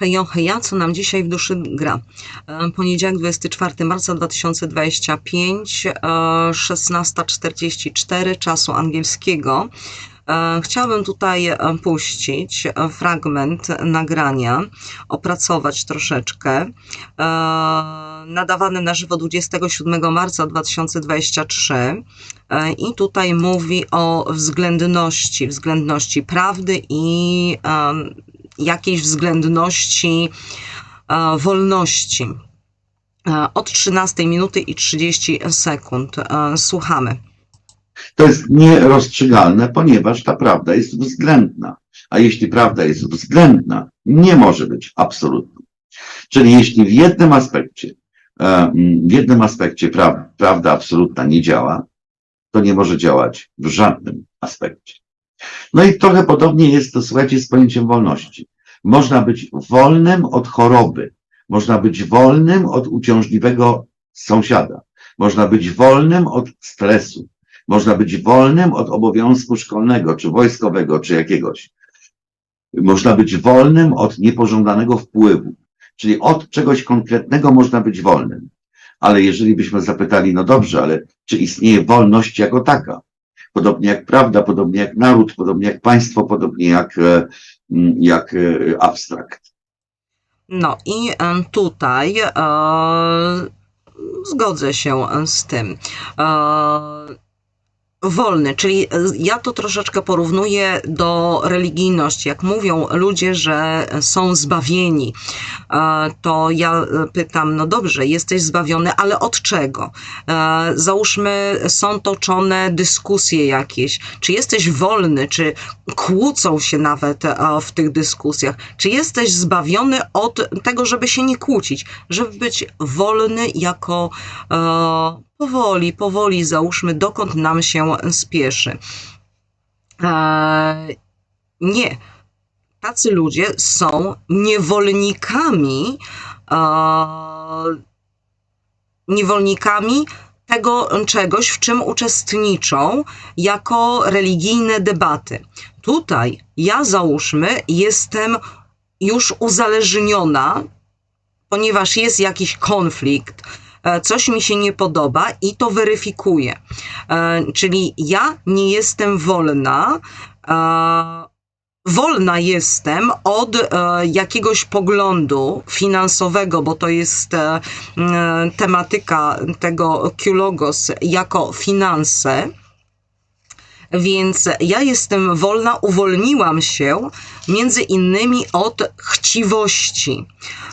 Hejo, heja, co nam dzisiaj w duszy gra? E, Poniedziałek, 24 marca 2025, e, 16.44 czasu angielskiego. E, Chciałabym tutaj e, puścić e, fragment nagrania, opracować troszeczkę. E, Nadawany na żywo 27 marca 2023 E, i tutaj mówi o względności, względności prawdy i jakiejś względności e, wolności. E, Od 13 minuty i 30 sekund. E, Słuchamy. To jest nierozstrzygalne, ponieważ ta prawda jest względna. A jeśli prawda jest względna, nie może być absolutna. Czyli jeśli w jednym aspekcie, w jednym aspekcie pra, prawda absolutna nie działa, to nie może działać w żadnym aspekcie. No i trochę podobnie jest to, słuchajcie, z pojęciem wolności. Można być wolnym od choroby, można być wolnym od uciążliwego sąsiada, można być wolnym od stresu, można być wolnym od obowiązku szkolnego, czy wojskowego, czy jakiegoś. Można być wolnym od niepożądanego wpływu, czyli od czegoś konkretnego można być wolnym. Ale jeżeli byśmy zapytali, no dobrze, ale czy istnieje wolność jako taka? Podobnie jak prawda, podobnie jak naród, podobnie jak państwo, podobnie jak, e, jak e, abstrakt. No i tutaj e, zgodzę się z tym. E, wolny, czyli e, ja to troszeczkę porównuję do religijności. Jak mówią ludzie, że są zbawieni, e, to ja e, pytam, no dobrze, jesteś zbawiony, ale od czego? Załóżmy, są toczone dyskusje jakieś. Czy jesteś wolny, czy kłócą się nawet w tych dyskusjach? Czy jesteś zbawiony od tego, żeby się nie kłócić, żeby być wolny jako powoli, powoli, załóżmy, dokąd nam się spieszy. E, nie. Tacy ludzie są niewolnikami, e, niewolnikami tego czegoś, w czym uczestniczą jako religijne debaty. Tutaj ja, załóżmy, jestem już uzależniona, ponieważ jest jakiś konflikt, coś mi się nie podoba i to weryfikuję. E, Czyli ja nie jestem wolna. e, Wolna jestem od e, jakiegoś poglądu finansowego, bo to jest e, tematyka tego Q-Logos jako finanse. Więc ja jestem wolna, uwolniłam się między innymi od chciwości,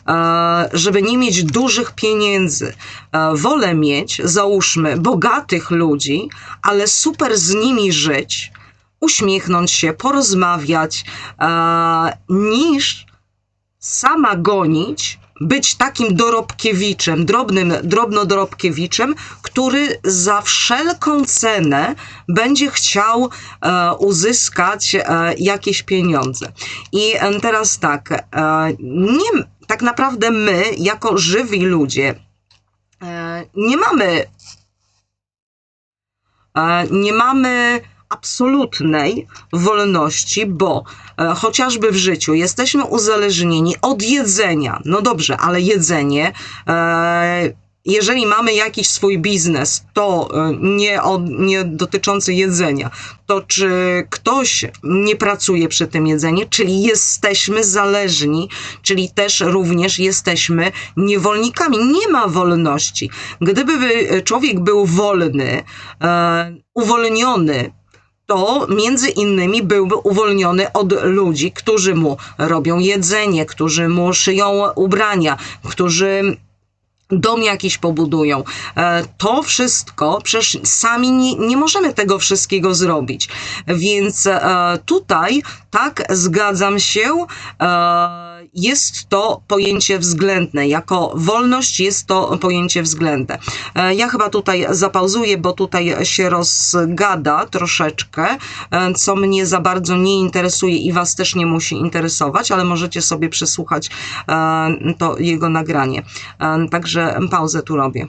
e, żeby nie mieć dużych pieniędzy. E, Wolę mieć, załóżmy, bogatych ludzi, ale super z nimi żyć, uśmiechnąć się, porozmawiać, e, niż sama gonić, być takim dorobkiewiczem, drobnym, drobnodorobkiewiczem, który za wszelką cenę będzie chciał e, uzyskać e, jakieś pieniądze. I e, teraz tak, e, nie, tak naprawdę my, jako żywi ludzie, e, nie mamy e, nie mamy absolutnej wolności, bo e, chociażby w życiu jesteśmy uzależnieni od jedzenia. No dobrze, ale jedzenie. E, jeżeli mamy jakiś swój biznes, to e, nie, od, nie dotyczący jedzenia, to czy ktoś nie pracuje przy tym jedzeniu, czyli jesteśmy zależni, czyli też również jesteśmy niewolnikami. Nie ma wolności. Gdyby by człowiek był wolny, e, uwolniony to między innymi byłby uwolniony od ludzi, którzy mu robią jedzenie, którzy mu szyją ubrania, którzy dom jakiś pobudują. E, To wszystko, przecież sami nie, nie możemy tego wszystkiego zrobić. Więc e, tutaj tak zgadzam się, e, jest to pojęcie względne. Jako wolność jest to pojęcie względne. E, Ja chyba tutaj zapauzuję, bo tutaj się rozgada troszeczkę, e, co mnie za bardzo nie interesuje i Was też nie musi interesować, ale możecie sobie przesłuchać e, to jego nagranie. Także pauzę tu robię.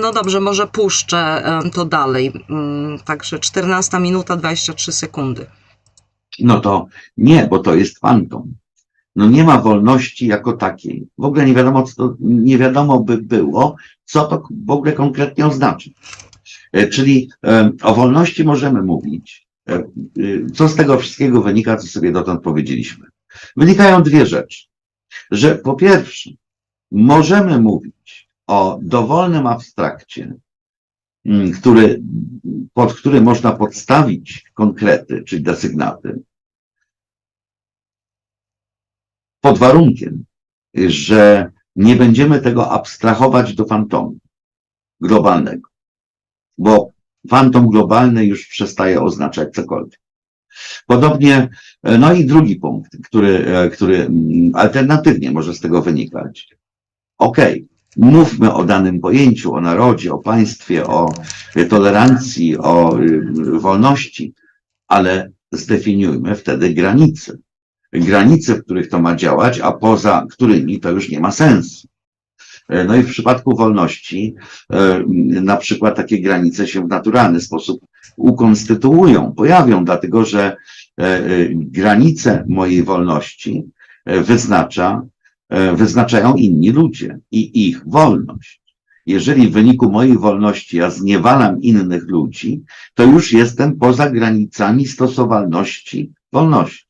No dobrze, może puszczę to dalej. Mm, Także 14 minuta 23 sekundy. No to nie, bo to jest fantom. No nie ma wolności jako takiej. W ogóle nie wiadomo, co to, nie wiadomo by było, co to w ogóle konkretnie oznacza. E, Czyli e, o wolności możemy mówić. E, Co z tego wszystkiego wynika, co sobie dotąd powiedzieliśmy? Wynikają dwie rzeczy. Że po pierwsze, możemy mówić o dowolnym abstrakcie, który, pod który można podstawić konkrety, czyli desygnaty, pod warunkiem, że nie będziemy tego abstrahować do fantomu globalnego, bo fantom globalny już przestaje oznaczać cokolwiek. Podobnie, e, no i drugi punkt, który, e, który mm, alternatywnie może z tego wynikać. Okej, mówmy o danym pojęciu, o narodzie, o państwie, o tolerancji, o y, wolności, ale zdefiniujmy wtedy granice. Granice, w których to ma działać, a poza którymi to już nie ma sensu. E, No i w przypadku wolności, e, na przykład takie granice się w naturalny sposób ukonstytuują, pojawią, dlatego że e, granice mojej wolności wyznacza, wyznaczają inni ludzie i ich wolność. Jeżeli w wyniku mojej wolności ja zniewalam innych ludzi, to już jestem poza granicami stosowalności wolności.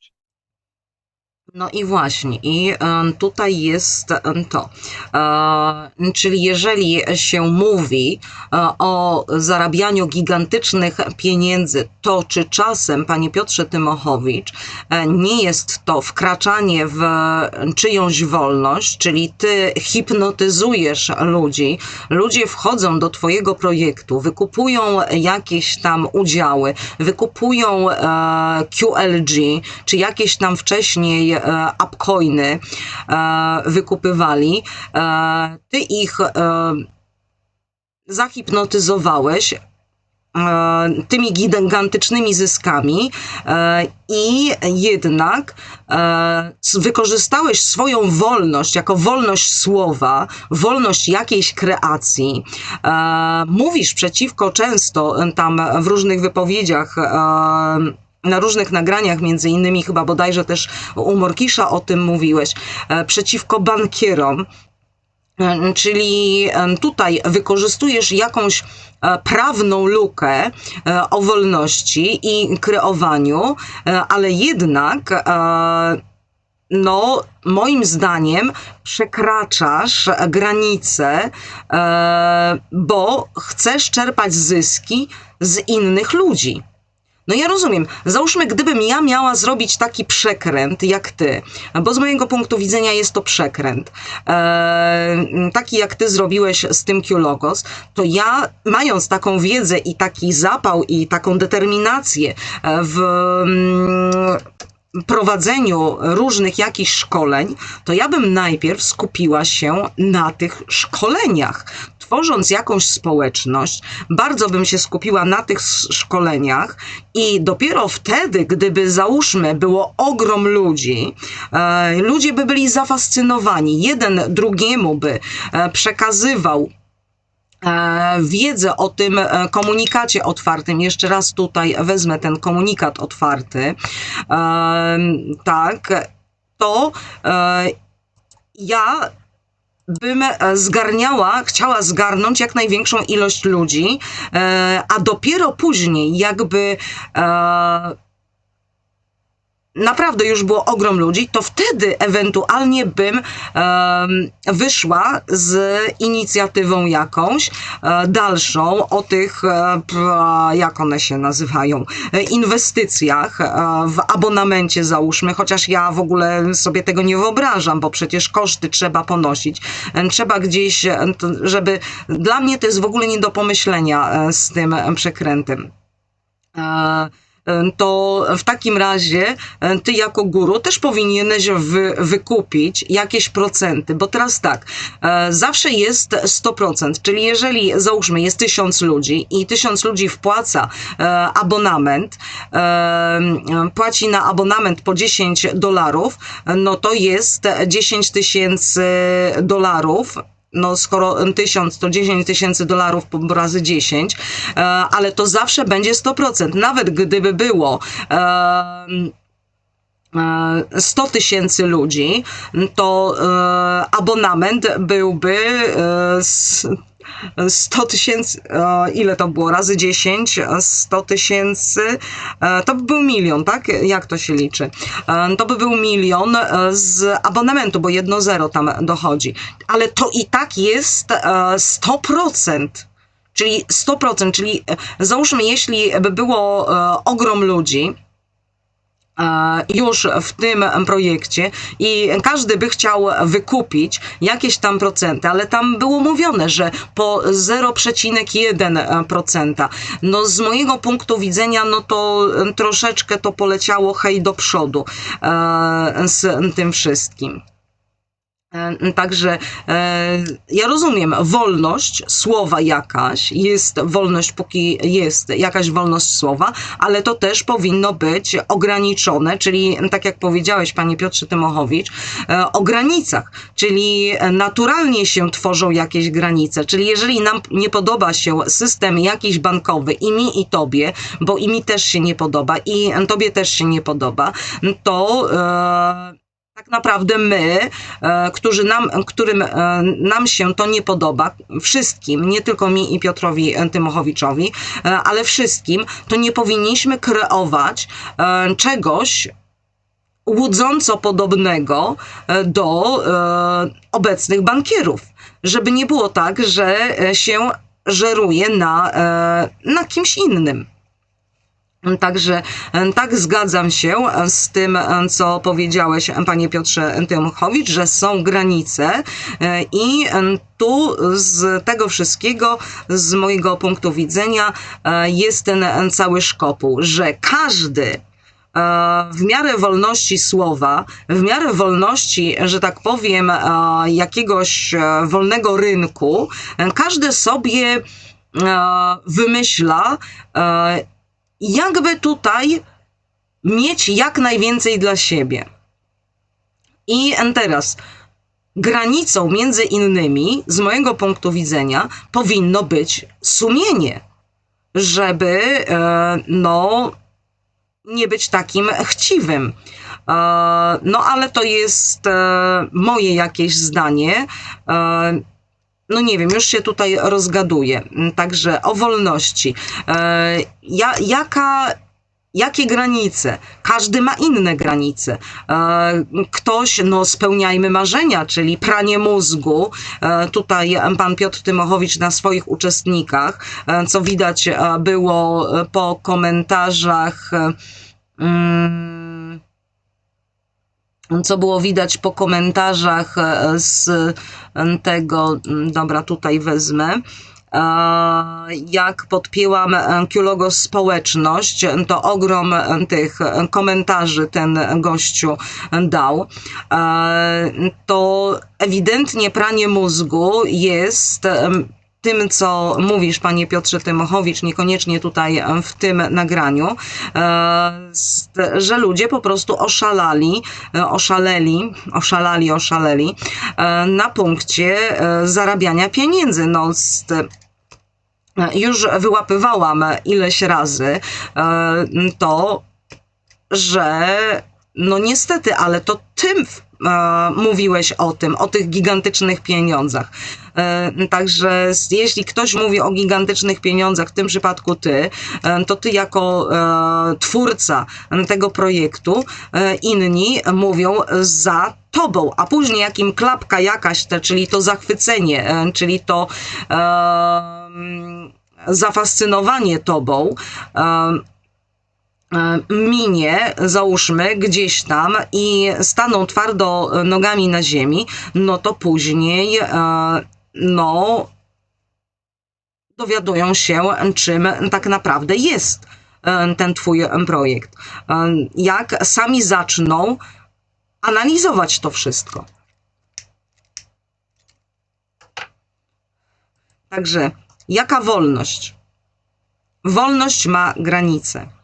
No i właśnie, i tutaj jest to. E, czyli jeżeli się mówi e, o zarabianiu gigantycznych pieniędzy, to czy czasem, panie Piotrze Tymochowicz, e, nie jest to wkraczanie w czyjąś wolność, czyli ty hipnotyzujesz ludzi, ludzie wchodzą do twojego projektu, wykupują jakieś tam udziały, wykupują QLG, czy jakieś tam wcześniej upcoiny e, wykupywali, e, ty ich e, zahipnotyzowałeś e, tymi gigantycznymi zyskami e, i jednak e, wykorzystałeś swoją wolność jako wolność słowa, wolność jakiejś kreacji. E, Mówisz przeciwko często e, tam w różnych wypowiedziach e, na różnych nagraniach, między innymi chyba bodajże też u Morkisza o tym mówiłeś, e, przeciwko bankierom. E, Czyli tutaj wykorzystujesz jakąś e, prawną lukę e, o wolności i kreowaniu, ale jednak no, moim zdaniem przekraczasz granice, bo chcesz czerpać zyski z innych ludzi. No ja rozumiem. Załóżmy, gdybym ja miała zrobić taki przekręt jak ty, bo z mojego punktu widzenia jest to przekręt, e, taki jak ty zrobiłeś z tym Q-Logos, to ja mając taką wiedzę i taki zapał i taką determinację w mm, prowadzeniu różnych jakichś szkoleń, to ja bym najpierw skupiła się na tych szkoleniach. Tworząc jakąś społeczność, bardzo bym się skupiła na tych szkoleniach i dopiero wtedy, gdyby załóżmy było ogrom ludzi, e, ludzie by byli zafascynowani, jeden drugiemu by e, przekazywał wiedzę o tym e, komunikacie otwartym. Jeszcze raz tutaj wezmę ten komunikat otwarty. E, tak, to e, ja bym e, zgarniała, chciała zgarnąć jak największą ilość ludzi, e, a dopiero później jakby e, naprawdę już było ogrom ludzi, to wtedy ewentualnie bym em, wyszła z inicjatywą jakąś e, dalszą o tych, e, jak one się nazywają, e, inwestycjach e, w abonamencie załóżmy, chociaż ja w ogóle sobie tego nie wyobrażam, bo przecież koszty trzeba ponosić. E, Trzeba gdzieś, e, żeby, dla mnie to jest w ogóle nie do pomyślenia e, z tym e, przekrętem. E, to w takim razie ty jako guru też powinieneś wy, wykupić jakieś procenty, bo teraz tak, e, zawsze jest 100%, czyli jeżeli załóżmy jest tysiąc ludzi i tysiąc ludzi wpłaca e, abonament, płaci na abonament po 10 dolarów, no to jest 10 tysięcy dolarów, no skoro 1000 to 10 tysięcy dolarów razy 10, e, ale to zawsze będzie 100%. Nawet gdyby było em, e, 100 tysięcy ludzi, to e, abonament byłby 100 tysięcy, e, ile to było? Razy 10, e, 100 tysięcy, e, to by był milion, tak? Jak to się liczy? E, To by był milion e, z abonamentu, bo jedno zero tam dochodzi. Ale to i tak jest e, 100%. Czyli 100%, czyli e, załóżmy, jeśli by było e, ogrom ludzi, e, już w tym projekcie i każdy by chciał wykupić jakieś tam procenty, ale tam było mówione, że po 0,1%. No z mojego punktu widzenia, no to e, troszeczkę to poleciało hej do przodu e, z tym wszystkim. E, Także e, ja rozumiem, wolność słowa jakaś, jest wolność, póki jest jakaś wolność słowa, ale to też powinno być ograniczone, czyli tak jak powiedziałeś, panie Piotrze Tymochowicz, e, o granicach, czyli naturalnie się tworzą jakieś granice, czyli jeżeli nam nie podoba się system jakiś bankowy i mi i tobie, bo i mi też się nie podoba i tobie też się nie podoba, to tak naprawdę my, e, którzy nam, którym e, nam się to nie podoba, wszystkim, nie tylko mi i Piotrowi Tymochowiczowi, e, ale wszystkim, to nie powinniśmy kreować czegoś łudząco podobnego do obecnych bankierów. Żeby nie było tak, że się żeruje na, na kimś innym. Także e, tak zgadzam się e, z tym, e, co powiedziałeś, panie Piotrze Tymchowicz, że są granice i tu z tego wszystkiego, z mojego punktu widzenia, jest ten cały szkopuł, że każdy w miarę wolności słowa, w miarę wolności, że tak powiem, jakiegoś wolnego rynku, każdy sobie wymyśla, jakby tutaj mieć jak najwięcej dla siebie. I teraz granicą między innymi, z mojego punktu widzenia, powinno być sumienie, żeby e, no nie być takim chciwym. E, No ale to jest e, moje jakieś zdanie. No nie wiem, już się tutaj rozgaduję. Mm, Także o wolności. E, Ja, jaka, jakie granice? Każdy ma inne granice. E, Ktoś, no spełniajmy marzenia, czyli pranie mózgu. E, Tutaj pan Piotr Tymochowicz na swoich uczestnikach, co widać było po komentarzach. e, mm, co było widać po komentarzach e, z e, tego, dobra, tutaj wezmę. E, Jak podpięłam e, Q-Logo społeczność, to ogrom e, tych e, komentarzy ten gościu dał. E, To ewidentnie pranie mózgu jest tym, co mówisz, panie Piotrze Tymochowicz, niekoniecznie tutaj e, w tym nagraniu, e, że ludzie po prostu oszalali, e, oszaleli, oszalali, oszaleli na punkcie zarabiania pieniędzy. No, już wyłapywałam ileś razy to, że no niestety, ale to ty e, mówiłeś o tym, o tych gigantycznych pieniądzach. E, Także jeśli ktoś mówi o gigantycznych pieniądzach, w tym przypadku ty, e, to ty jako e, twórca tego projektu, e, inni mówią za tobą, a później jak im klapka jakaś, te, czyli to zachwycenie, e, czyli to e, zafascynowanie tobą, e, e, minie, załóżmy, gdzieś tam i staną twardo nogami na ziemi, no to później, e, no, dowiadują się, czym tak naprawdę jest e, ten twój e, projekt. E, Jak sami zaczną analizować to wszystko. Także, jaka wolność? Wolność ma granice.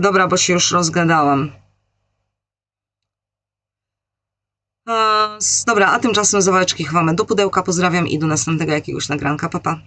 Dobra, bo się już rozgadałam. Dobra, a tymczasem zawałeczki chowamy do pudełka. Pozdrawiam i do następnego jakiegoś nagranka. Pa, pa.